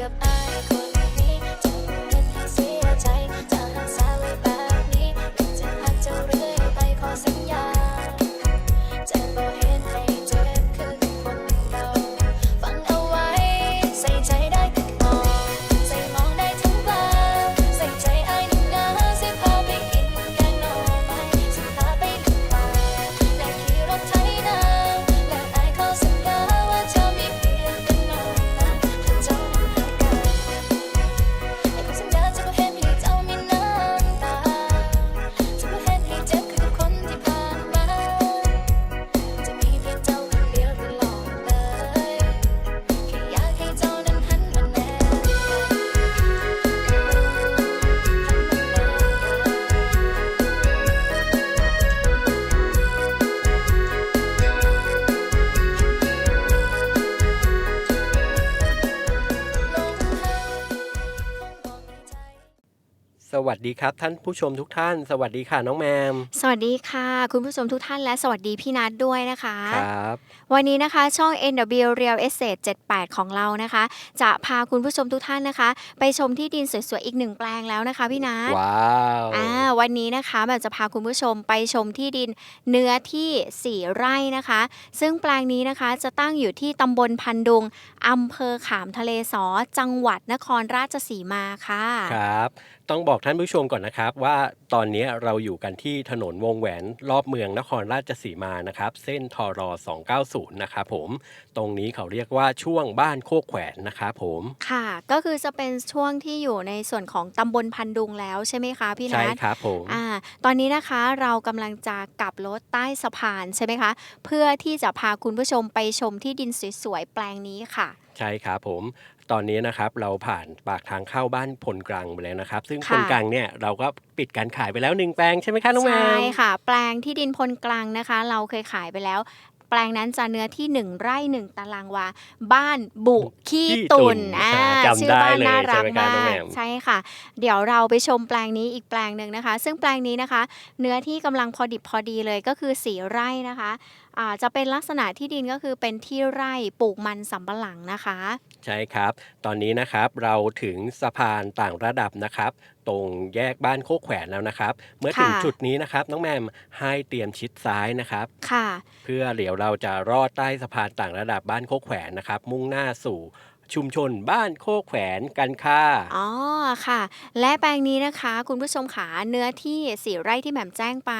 กับอายคน ดีครับ ท่านผู้ชมทุกท่าน สวัสดีค่ะน้องแมม สวัสดีค่ะ คุณผู้ชมทุกท่านและสวัสดีพี่นัทด้วยนะคะ ครับ วันนี้นะคะช่อง NW Real Estate 78 ของเรานะคะ จะพาคุณผู้ชมทุกท่านนะคะ ไปชมที่ดินสวยๆอีกหนึ่งแปลงแล้วนะคะพี่นัทว้าวอ่าวันนี้นะคะแบบจะพาคุณผู้ชมไปชมที่ดินเนื้อที่ 4 ไร่นะคะ ซึ่งแปลงนี้นะคะจะตั้งอยู่ที่ตำบลพันดุงอำเภอขามทะเลสอจังหวัดนครราชสีมาค่ะ ครับ ต้องบอกท่านผู้ชมก่อนนะครับ ว่าตอนนี้เราอยู่กันที่ถนนวงแหวนรอบเมืองนครราชสีมานะครับ เส้นทร290 นะครับผม ตรงนี้เขาเรียกว่าช่วงบ้านโคกแขวนนะครับผม ค่ะ ก็คือจะเป็นช่วงที่อยู่ในส่วนของตำบลพันดุงแล้วใช่ไหมคะพี่นัใช่ทครับผมอ่าตอนนี้นะคะเรากำลังจะกลับรถใต้สะพานใช่ไหมคะ เพื่อที่จะพาคุณผู้ชมไปชมที่ดินสวยๆแปลงนี้ค่ะ ใช่ครับผม ตอนนี้นะครับเราผ่านปากทางเข้าบ้านพลกลางไปแล้วนะครับ ซึ่งค่ะพลกลางเนี่ยเราก็ปิดการขายไปแล้วหนึ่งแปลงใช่ไหมคะน้องแมมใช่ค่ะ แปลงที่ดินพลกลางนะคะ เราเคยขายไปแล้วแปลงนั้นจะเนื้อที่ 1 ไร่ 1 ตารางวา บ้านบุขี้ขี้ตุ่ตุนนอ่าอ่าจำชื่อบ้านได้เลยน่ารักใช่ไหมคะมาน้องแหม่กมใช่ค่ะ เดี๋ยวเราไปชมแปลงนี้อีกแปลงหนึ่งนะคะ ซึ่งแปลงนี้นะคะ เนื้อที่กำลังพอดิบพอดีเลยก็คือสีไร่นะคะ อ่าจะเป็นลักษณะที่ดินก็คือเป็นที่ไร่ปลูกมันสำปะหลังนะคะ ใช่ครับ ตอนนี้นะครับเราถึงสะพานต่างระดับนะครับ ตรงแยกบ้านโคกแขวนแล้วนะครับ เมื่อถึงค่ะ จุดนี้นะครับ น้องแมมให้เตรียมชิดซ้ายนะครับ ค่ะ เพื่อเดี๋ยวเราจะรอดใต้สะพานต่างระดับบ้านโคกแขวนนะครับ มุ่งหน้าสู่ชุมชนบ้านโคกแขวนกันค่ะ อ๋อค่ะ และแปลงนี้นะคะ คุณผู้ชมขาเนื้อที่สี่ไร่ที่แหม่มแจ้งไป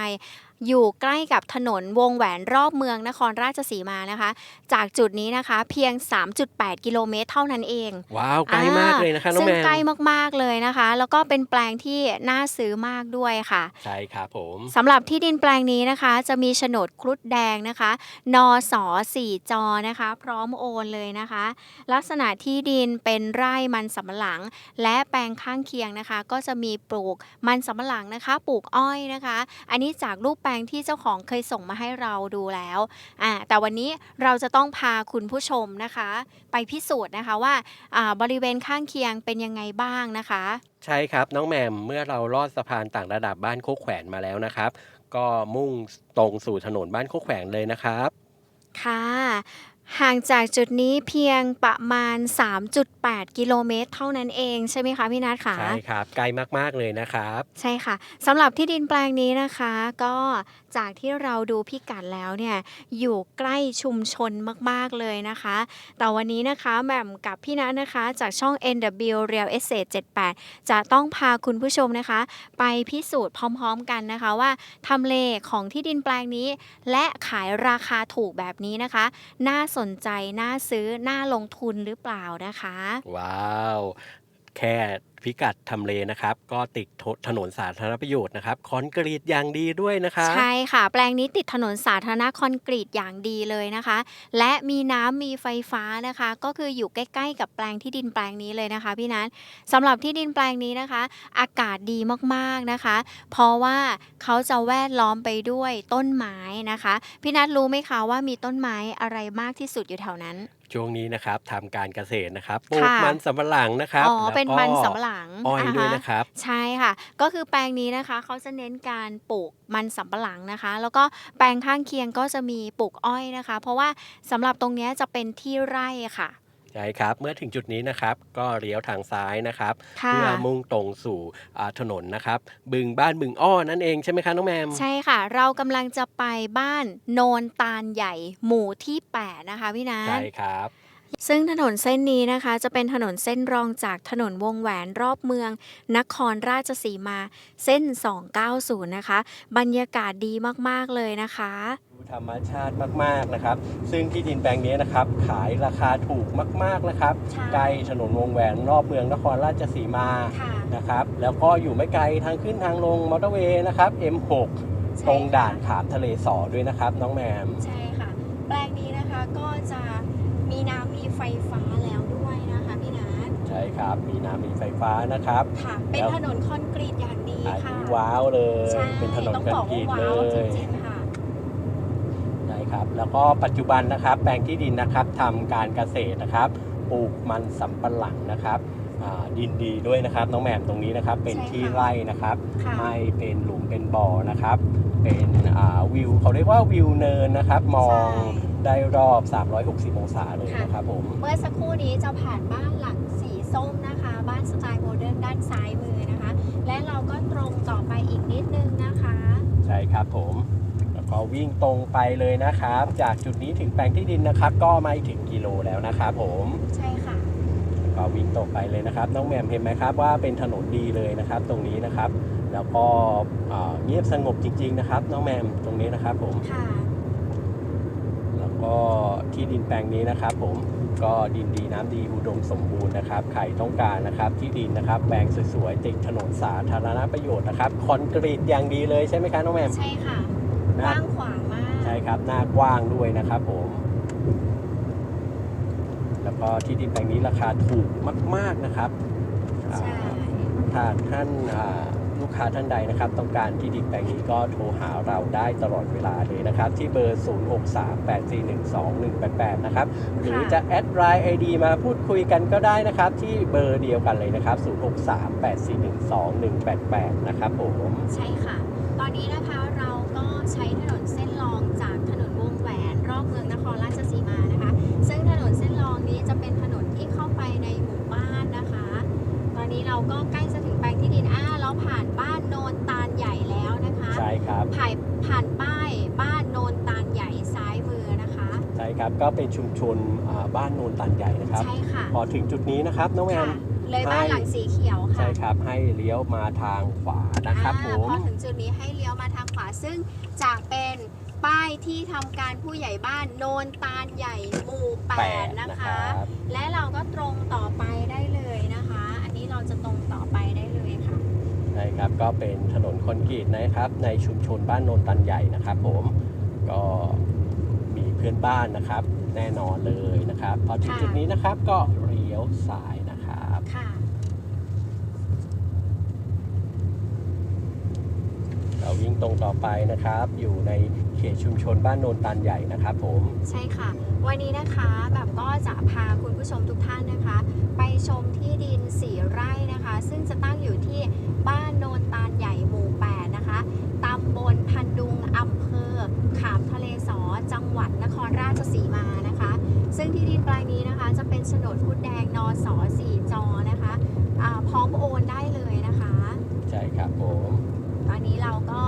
อยู่ใกล้กับถนนวงแหวนรอบเมืองนครราชสีมานะคะ จากจุดนี้นะคะเพียง 3.8 กิโลเมตรเท่านั้นเอง ว้าวไกลมากเลยนะคะน้องซึ่แมงมใกล้มากๆเลยนะคะ แล้วก็เป็นแปลงที่น่าซื้อมากด้วยค่ะ ใช่ครับผมสำหรับที่ดินแปลงนี้นะคะ จะมีโฉนดครุฑแดงนะคะนสสี่จอนะคะ พร้อมโอนเลยนะคะ ลักษณะที่ดินเป็นไร่มันสำปะหลัง และแปลงข้างเคียงนะคะ ก็จะมีปลูกมันสำปะหลังนะคะ ปลูกอ้อยนะคะ อันนี้จากรูปแปลงที่เจ้าของเคยส่งมาให้เราดูแล้วอ่าแต่วันนี้เราจะต้องพาคุณผู้ชมนะคะ ไปพิสูจน์นะคะว่าอ่าบริเวณข้างเคียงเป็นยังไงบ้างนะคะ ใช่ครับน้องแมมเมื่อเราลอดสะพานต่างระดับบ้านโคกแขวนมาแล้วนะครับ ก็มุ่งตรงสู่ถนนบ้านโคกแขวนเลยนะครับ ค่ะ ห่างจากจุดนี้เพียงประมาณ 3.8 กิโลเมตร เท่านั้นเองใช่ไหมคะพี่นัทค่ะใช่ครับไกลมากๆเลยนะครับ ใช่ค่ะสำหรับที่ดินแปลงนี้นะคะ ก็ จากที่เราดูพิกัดแล้วเนี่ยอยู่ใกล้ชุมชนมากๆเลยนะคะ แต่วันนี้นะคะแหม่มกับพี่นัทนะคะ จากช่อง NW Real Estate 78 จะต้องพาคุณผู้ชมนะคะ ไปพิสูจน์พร้อมๆกันนะคะว่าทำเลของที่ดินแปลงนี้ และขายราคาถูกแบบนี้นะคะ น่าสนใจ น่าซื้อ น่าลงทุนหรือเปล่านะคะ ว้าว แค่พิกัดทำเลนะครับ ก็ติดถนนสาธารณประโยชน์นะครับคอนกรีตอย่างดีด้วยนะครับใช่ค่ะ แปลงนี้ติดถนนสาธารณะคอนกรีตอย่างดีเลยนะคะ และมีน้ำมีไฟฟ้านะคะ ก็คืออยู่ใกล้ๆ กับแปลงที่ดินแปลงนี้เลยนะคะ พี่นัทสำหรับที่ดินแปลงนี้นะคะ อากาศดีมากๆนะคะ เพราะว่าเขาจะแวดล้อมไปด้วยต้นไม้นะคะ พี่นัทรู้ไหมคะว่ามีต้นไม้อะไรมากที่สุดอยู่แถวนั้น ช่วงนี้นะครับทำการเกษตรนะครับปลูกค่ะ มันสำปะหลังนะครับอ๋อ แล้วก็เป็นมันสำปะหลังลังอ้อยาฮด้วยนะครับ ใช่ค่ะ ก็คือแปลงนี้นะคะเขาจะเน้นการปลูกมันสำปะหลังนะคะ แล้วก็แปลงข้างเคียงก็จะมีปลูกอ้อยนะคะ เพราะว่าสำหรับตรงเนี้ยจะเป็นที่ไร่ค่ะ ใช่ครับ เมื่อถึงจุดนี้นะครับก็เลี้ยวทางซ้ายนะครับ ค่ะ เพื่อมุ่งตรงสู่อ่าถนนนะครับ บึงบ้านบึงอ้อนั่นเองใช่ไหมคะน้องแมม ใช่ค่ะ เรากำลังจะไปบ้านโนนตาลใหญ่หมู่ที่ 8 นะคะพี่นัใช่ทครับ ซึ่งถนนเส้นนี้นะคะ จะเป็นถนนเส้นรองจากถนนวงแหวนรอบเมือง นครราชสีมาเส้น 290 นะคะ บรรยากาศดีมาก ๆ เลยนะคะดูธรรมชาติมากๆนะครับ ซึ่งที่ดินแปลงนี้นะครับขายราคาถูกมากๆนะครับใช่ใกล้ถนนวงแหวนรอบเมืองนครราชสีมาค่ะนะครับ แล้วก็อยู่ไม่ไกลทางขึ้นทางลงมอเตอร์เวย์นะครับ M6 ตรงด่านขามทะเลสอด้วยนะครับ น้องแมมใช่ค่ะ แปลงนี้นะคะก็จะมีน้ำมีไฟฟ้าแล้วด้วยนะคะพี่นัท ใช่ครับ มีน้ำมีไฟฟ้านะครับ ค่ะ เป็นแล้วถนนคอนกรีตอย่างดีอันค่ะ นี้ว้าวเลย ใช่เป็นถนนต้องกันบอกกรีว่าดเลว้าวยจริงๆค่ะใช่ครับ แล้วก็ปัจจุบันนะครับ แปลงที่ดินนะครับทำการเกษตรนะครับ ปลูกมันสำปะหลังนะครับอ่าดินดีด้วยนะครับ น้องแหม่มตรงนี้นะครับ เป็นใช่ค่ะ ที่ไร่นะครับ ค่ะ ไม่เป็นหลุมเป็นบ่อนะครับ เป็นอ่าวิวเขาเรียกว่าวิวเนินนะครับ มองใช่ได้รอบ 360 องศาเลยนะครับผม เมื่อสักครู่นี้จะผ่านบ้านหลัง สีส้มนะคะ บ้านสไตล์โมเดิร์นด้านซ้ายมือนะคะ และเราก็ตรงต่อไปอีกนิดนึงนะคะ ใช่ครับผมแล้วก็วิ่งตรงไปเลยนะครับ จากจุดนี้ถึงแปลงที่ดินนะครับ ก็ไม่ถึงกิโลแล้วนะครับผมใช่ค่ะก็วิ่งตรงไปเลยนะครับน้องแหม่มเห็นไหมครับว่าเป็นถนนดีเลยนะครับ ตรงนี้นะครับ แล้วก็อ่าเงียบสงบจริง ๆ นะครับ น้องแหม่มตรงนี้นะครับผมค่ะแล้วก็ที่ดินแปลงนี้นะครับผม ก็ดินดีน้ำดีอุดมสมบูรณ์นะครับใครต้องการนะครับที่ดินนะครับแปลงสวยๆติดถนนสาธารณประโยชน์นะครับคอนกรีตอย่างดีเลยใช่ไหมคะน้องแหม่มใช่ค่ะกหน้าว้างขวางมากใช่ครับหน้ากว้างด้วยนะครับผมแล้วก็ที่ดินแปลงนี้ราคาถูกมาก ๆนะครับอ่าใช่ถ้าท่านอ่า ลูกค้าท่านใดนะครับ ต้องการที่ดินแปลงนี้ก็โทรหาเราได้ตลอดเวลาเลยนะครับ ที่เบอร์ 0638412188 นะครับ หรือจะแอดไลน์ไอดีมาพูดคุยกันก็ได้นะครับ ที่เบอร์เดียวกันเลยนะครับ 0638412188 นะครับผม ใช่ค่ะ ตอนนี้นะคะเราก็ใช้ถนนเส้นรองจากถนนวงแหวนรอบเมืองนครราชสีมานะคะ ซึ่งถนนเส้นรองนี้จะเป็นถนนที่เข้าไปในหมู่บ้านนะคะ ตอนนี้เราก็ใกล้ ใช่ครับ ก็เป็นชุมชนอ่าบ้านโนนตันใหญ่นะครับ ใช่ค่ะพอถึงจุดนี้นะครับน้องแอค่ะม เลยบ้านหลังสีเขียวค่ะใช่ครับ ให้เลี้ยวมาทางขวานะครับผอ่าม พอถึงจุดนี้ให้เลี้ยวมาทางขวาซึ่งจะเป็นป้ายที่ทำการผู้ใหญ่บ้านโนนตาลใหญ่หมู่แปแปดดนะนะคคะรับ และเราก็ตรงต่อไปได้เลยนะคะ อันนี้เราจะตรงต่อไปได้เลยค่ะ ใช่ครับ ก็เป็นถนนคอนกรีตนะครับ ในชุมชนบ้านโนนตันใหญ่นะครับผม ก็มีเพื่อนบ้านนะครับ แน่นอนเลยนะครับพอถึงค่ะจุดนี้นะครับก็เลี้ยวซ้ายนะครับค่ะเราวิ่งตรงต่อไปนะครับ อยู่ในเขตชุมชนบ้านโนนตันใหญ่นะครับผมใช่ค่ะ วันนี้นะคะแบบก็จะพาคุณผู้ชมทุกท่านนะคะ ไปชมที่ดินสี่ไร่นะคะ ซึ่งจะตั้งอยู่ที่บ้านโนนตาลใหญ่หมู่ 8 นะคะตำบลพันดุงอำเภอ ขามทะเลสอ จัง หวัดนครราชสีมานะคะ ซึ่งที่ดินแปลงนี้นะคะ จะเป็นโฉนดคุดแดงนอสอสี่จอนะคะอาพร้อมโอนได้เลยนะคะ ใช่ครับผม ตอนนี้เราก็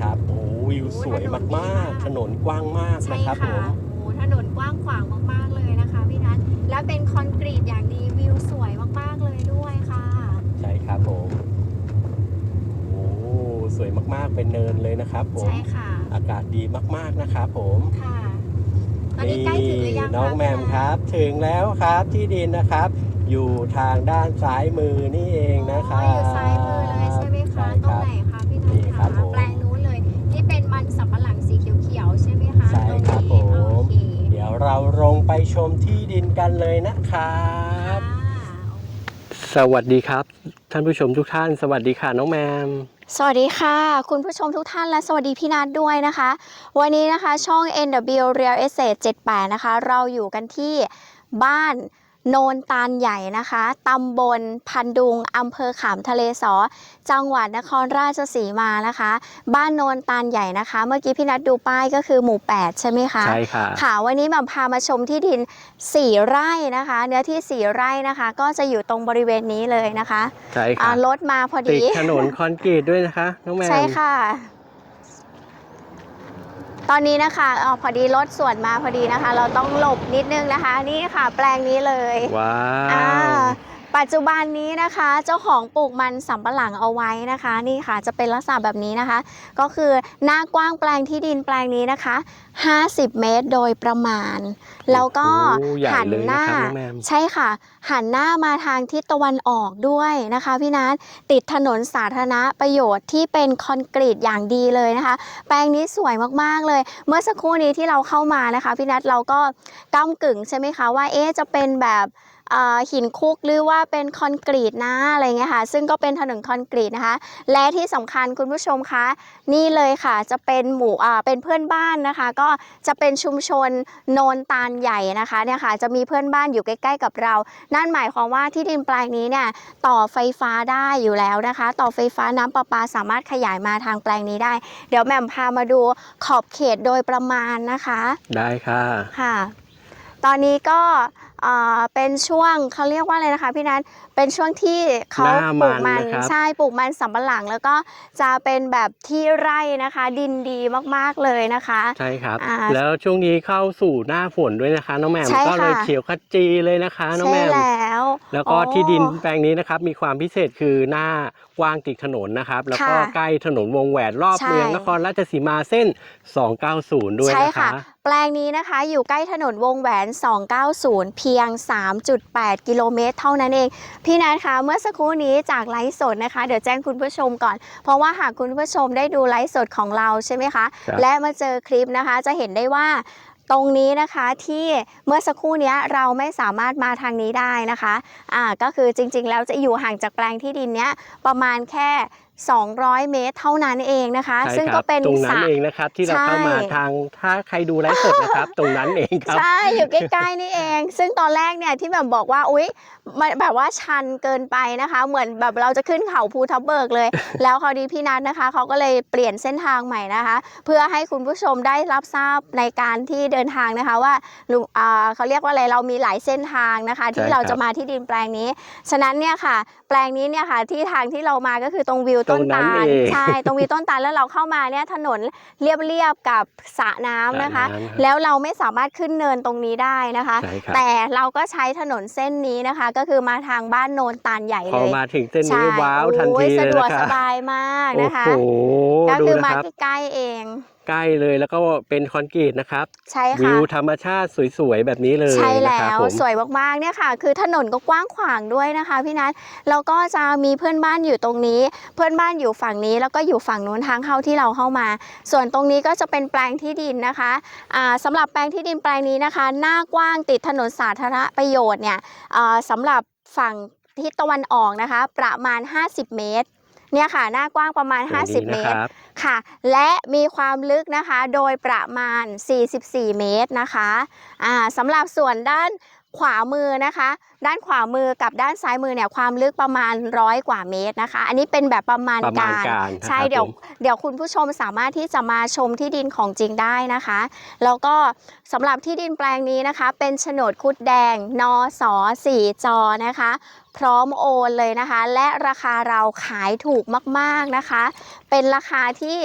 ครับโอ้วิวโอ้สวยถนนดีมามากกๆ ถนนกว้างมากใช่นะครับผค่ะม โอ้ถนนกว้างขวางมากๆเลยนะคะพี่นัทและเป็นคอนกรีตอย่างดีวิวสวยมากๆเลยด้วยค่ะ ใช่ครับผม โอ้สวยมากๆ เป็นเนินเลยนะครับผม ใช่ค่ะอากาศดีมากๆนะครับผมค่ะตอนนี้ใกล้ถึงหรือยังคะน้องแมมครับ ถึงแล้วครับที่ดินนะครับ อยู่ทางด้านซ้ายมือนี่เองนะคอ๋รัอบอยู่ซ้ายมื ชมที่ดินกันเลยนะครับ สวัสดีครับ ท่านผู้ชมทุกท่าน สวัสดีค่ะน้องแมม สวัสดีค่ะ คุณผู้ชมทุกท่านและสวัสดีพี่นัทด้วยนะคะ วันนี้นะคะช่อง NW Real Estate 78 นะคะ เราอยู่กันที่บ้าน โนนตาลใหญ่นะคะตำบลพันดุงอำเภอขามทะเลสอ จังหวัดนครราชสีมานะคะ บ้านโนนตาลใหญ่นะคะ เมื่อกี้พี่นัทดูป้ายก็คือหมู่ 8 ใช่ไหมคะใช่ค่ะค่ะวันนี้มาพามาชมที่ดิน 4 ไร่นะคะ เนื้อที่ 4 ไร่นะคะ ก็จะอยู่ตรงบริเวณนี้เลยนะคะใช่อ่าค่ะรถมาพอติดีดถนนคอนกรีตด้วยนะคะน้องแมมใช่ค่ะ ตอนนี้นะคะอ๋อพอดีรถสวนมาพอดีนะคะ เราต้องหลบนิดนึงนะคะ นี่ค่ะ แปลงนี้เลยว้าอ่า ว ปัจจุบันนี้นะคะเจ้าของปลูกมันสำปะหลังเอาไว้นะคะ นี่ค่ะจะเป็นลักษณะแบบนี้นะคะ ก็คือหน้ากว้างแปลงที่ดินแปลงนี้นะคะ 50 เมตรโดยประมาณ แล้วก็โอ้ใหญ่หันเลยหน้านะครับน้องแมมใช่ค่ะ หันหน้ามาทางทิศตะวันออกด้วยนะคะพี่นัทติดถนนสาธารณประโยชน์ที่เป็นคอนกรีตอย่างดีเลยนะคะ แปลงนี้สวยมากๆเลย เมื่อสักครู่นี้ที่เราเข้ามานะคะพี่นัทเราก็ก้ากึ่งใช่ไหมคะว่าเอ๊ะจะเป็นแบบเอ่อ หินคุกหรือว่าเป็นคอนกรีตนะอะไรเงี้ยค่ะ ซึ่งก็เป็นถนนคอนกรีตนะคะ และที่สำคัญคุณผู้ชมคะ นี่เลยค่ะจะเป็นหมู่อ่าเป็นเพื่อนบ้านนะคะ ก็จะเป็นชุมชนโนนตาลใหญ่นะคะเนี่ยค่ะจะมีเพื่อนบ้านอยู่ใกล้ ๆ กับเรา นั่นหมายความว่าที่ดินแปลงนี้เนี่ยต่อไฟฟ้าได้อยู่แล้วนะคะ ต่อไฟฟ้าน้ำประปาสามารถขยายมาทางแปลงนี้ได้ เดี๋ยวแหม่มพามาดูขอบเขตโดยประมาณนะคะ ได้ค่ะค่ะ ตอนนี้ก็ เอ่อเป็นช่วงเขาเรียกว่าอะไรนะคะพี่นัทเป็นช่วงที่เขาหน้าปลูกมัมันนนะครับใช่ปลูกมันสำปะหลัง แล้วก็จะเป็นแบบที่ไร่นะคะ ดินดีมากๆเลยนะคะ ใช่ครับอ่าแล้วช่วงนี้เข้าสู่หน้าฝนด้วยนะคะ น้องแมมใช่ก็เลยค่ะเขียวขจีเลยนะคะน้องใช่แมมแล้ว แล้วก็อ๋อที่ดินแปลงนี้นะครับมีความพิเศษคือหน้ากว้างติดถนนนะครับ แล้วก็ค่ะใกล้ถนนวงแหวนรอบใช่เมืองนครราชสีมาเส้น 290 ด้วยใช่นะค่ะคะแปลงนี้นะคะอยู่ใกล้ถนนวงแหวน 290 เพียง 3.8 กิโลเมตร เท่านั้นเอง พี่นัทคะเมื่อสักครู่นี้จากไลฟ์สดนะคะ เดี๋ยวแจ้งคุณผู้ชมก่อน เพราะว่าหากคุณผู้ชมได้ดูไลฟ์สดของเราใช่ไหมคะครับและมาเจอคลิปนะคะจะเห็นได้ว่าตรงนี้นะคะที่เมื่อสักครู่เนี้ยเราไม่สามารถมาทางนี้ได้นะคะอ่าก็คือจริงๆ แล้วจะอยู่ห่างจากแปลงที่ดินเนี้ยประมาณแค่ 200 เมตรเท่านั้นเองนะคะ ใช่ซึ่งคก็รับเป็นตรงสนั้นระ เองนะครับ ที่เราใช่ เข้ามาทางถ้าใครดูไลฟ์สดนะครับ ตรงนั้นเองครับ ใช่อยู่ใกล้ๆนี่เอง ซึ่งตอนแรกเนี่ยที่แบบบอกว่าอุ๊ยมันแบบว่าชันเกินไปนะคะ เหมือนแบบเราจะขึ้นเขาภูทับเบิกเลย แล้วคราวนี้พี่นัทนะคะเขาก็เลยเปลี่ยนเส้นทางใหม่นะคะ เพื่อให้คุณผู้ชมได้รับทราบในการที่เดินทางนะคะว่าลุงอ่าเขาเรียกว่าอะไรเรามีหลายเส้นทางนะคะ ที่ใช่เราครับจะมาที่ดินแปลงนี้ ฉะนั้นเนี่ยค่ะ แปลงนี้เนี่ยค่ะที่ทางที่เรามาก็คือตรงวิวต้นตรงนั้ตานลเองใช่ตรงวิวต้นตาลแล้วเราเข้ามาเนี่ยถนนเรียบๆกับสระน้ำนะคะสระน้ำครับแล้วเราไม่สามารถขึ้นเนินตรงนี้ได้นะคะใช่ครับแต่เราก็ใช้ถนนเส้นนี้นะคะ ก็คือมาทางบ้านโนนตาลใหญ่พอเลยมาถึงเส้นใช่นี้ว้าวทันโอ้ทียเลสะยดวกนะคสรับบายมากโอ้นะคะโหก็ดูคือนะมาครับใกล้ๆเองใกล้เลยแล้วก็เป็นคอนกรีตนะครับ ใช่วิค่ะวธรรมชาติสวยๆแบบนี้เลยใช่นะแล้ครับวผมสวยมากๆเนี่ยค่ะ คือถนนก็กว้างขวางด้วยนะคะพี่นัทแล้วก็จะมีเพื่อนบ้านอยู่ตรงนี้ เพื่อนบ้านอยู่ฝั่งนี้ แล้วก็อยู่ฝั่งนู้นทางเข้าที่เราเข้ามา ส่วนตรงนี้ก็จะเป็นแปลงที่ดินนะคะอ่าสำหรับแปลงที่ดินแปลงนี้นะคะ หน้ากว้างติดถนนสาธารณประโยชน์เนี่ยอ่าสำหรับฝั่งทิศตะวันออกนะคะ ประมาณ 50 เมตร เนี่ยค่ะ หน้ากว้างประมาณตรงนี้50 เมนะตครรับค่ะ และมีความลึกนะคะ โดยประมาณ 44 เมตรนะคะอ่าสำหรับส่วนด้านขวามือนะคะ ด้านขวามือกับด้านซ้ายมือเนี่ยความลึกประมาณร้อยกว่าเมตรนะคะ อันนี้เป็นแบบประมาณประมาณการการนะครับใช่เดี๋ยวผมเดี๋ยวคุณผู้ชมสามารถที่จะมาชมที่ดินของจริงได้นะคะ แล้วก็สำหรับที่ดินแปลงนี้นะคะ เป็นโฉนดคุดแดงนอสอสี่จอนะคะ พร้อมโอนเลยนะคะ และราคาเราขายถูกมากๆนะคะ เป็นราคาที่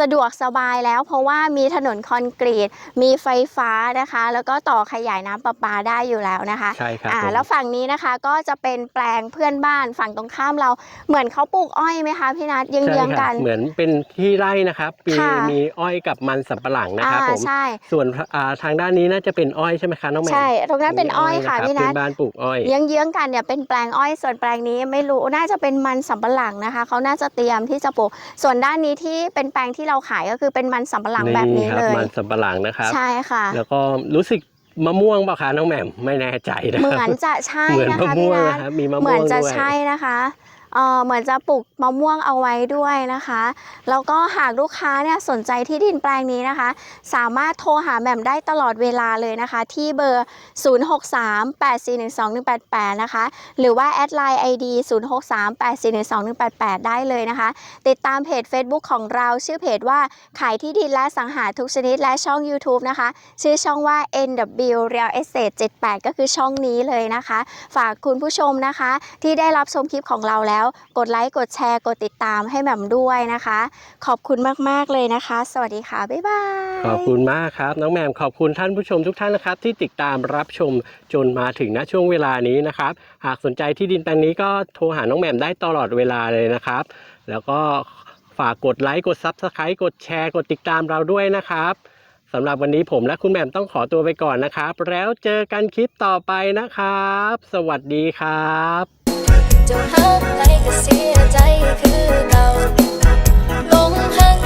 สะดวกสบายแล้ว เพราะว่ามีถนนคอนกรีต มีไฟฟ้านะคะ แล้วก็ต่อขยายน้ำประปาได้อยู่แล้วนะคะใช่ครับอ่าผมแล้วฝั่งนี้นะคะก็จะเป็นแปลงเพื่อนบ้านฝั่งตรงข้ามเราเหมือนเขาปลูกอ้อยไหมคะพี่นัทเยืใช่้องคๆรักับนเหมือนเป็นที่ไร่นะครับมีค่ะ มีอ้อยกับมันสำปะหลังนะครับอ่าผมใช่ ส่วนอ่าทางด้านนี้น่าจะเป็นอ้อยใช่ไหมคะน้องแม่ใช่ ตรงนั้นเป็นอ้อยค่ะรับพี่นัเพื่ทอนบ้านปลูกอ้อย เยื้องๆกันเนี่ยเป็นแปลงอ้อยส่วนแปลงนี้ไม่รู้น่าจะเป็นมันสำปะหลังนะคะเขาน่าจะเตรียมที่จะปลูกส่วนด้านนี้ที่เป็นแปลงที่เราขายก็คือเป็นมันสำปะหลังแบบนี้ครัเลยมันสำปะหลังนะครับใช่ค่ะ แล้วก็รู้สึกมะม่วงเปล่าคะน้องแหม่มไม่แน่ใจนะเหคมืรับอนจะใช่เหมือนนะมะคะม่พี่วงนันะทครับมีมะเหม่มืวอนงจะด้วยใช่นะคะ เหมือนจะปลูกมะม่วงเอาไว้ด้วยนะคะ แล้วก็หากลูกค้าเนี่ยสนใจที่ดินแปลงนี้นะคะ สามารถโทรหาแหม่มได้ตลอดเวลาเลยนะคะ ที่เบอร์ 0638412188 นะคะ หรือว่าแอดไลน์ ID 0638412188 ได้เลยนะคะ ติดตามเพจ Facebook ของเราชื่อเพจว่าขายที่ดินและสังหาทุกชนิดและช่อง YouTube นะคะ ชื่อช่องว่า NW Real Estate 78 ก็คือช่องนี้เลยนะคะ ฝากคุณผู้ชมนะคะที่ได้รับชมคลิปของเราแล้วกดไลค์กดแชร์กดติดตามให้แหม่มด้วยนะคะ ขอบคุณมากๆเลยนะคะ สวัสดีค่ะบ๊ายบายขอบคุณมากครับ น้องแหม่มขอบคุณท่านผู้ชมทุกท่านนะครับ ที่ติดตามรับชมจนมาถึงณช่วงเวลานี้นะครับ หากสนใจที่ดินแปลงนี้ก็โทรหาน้องแหม่มได้ตลอดเวลาเลยนะครับ แล้วก็ฝากกดไลค์กดซับสไครต์กดแชร์กดติดตามเราด้วยนะครับสำหรับวันนี้ผมและคุณแหม่มต้องขอตัวไปก่อนนะครับ แล้วเจอกันคลิปต่อไปนะครับ สวัสดีครับ เจ้าหักไปก็เสียใจคือเก่าลงหัก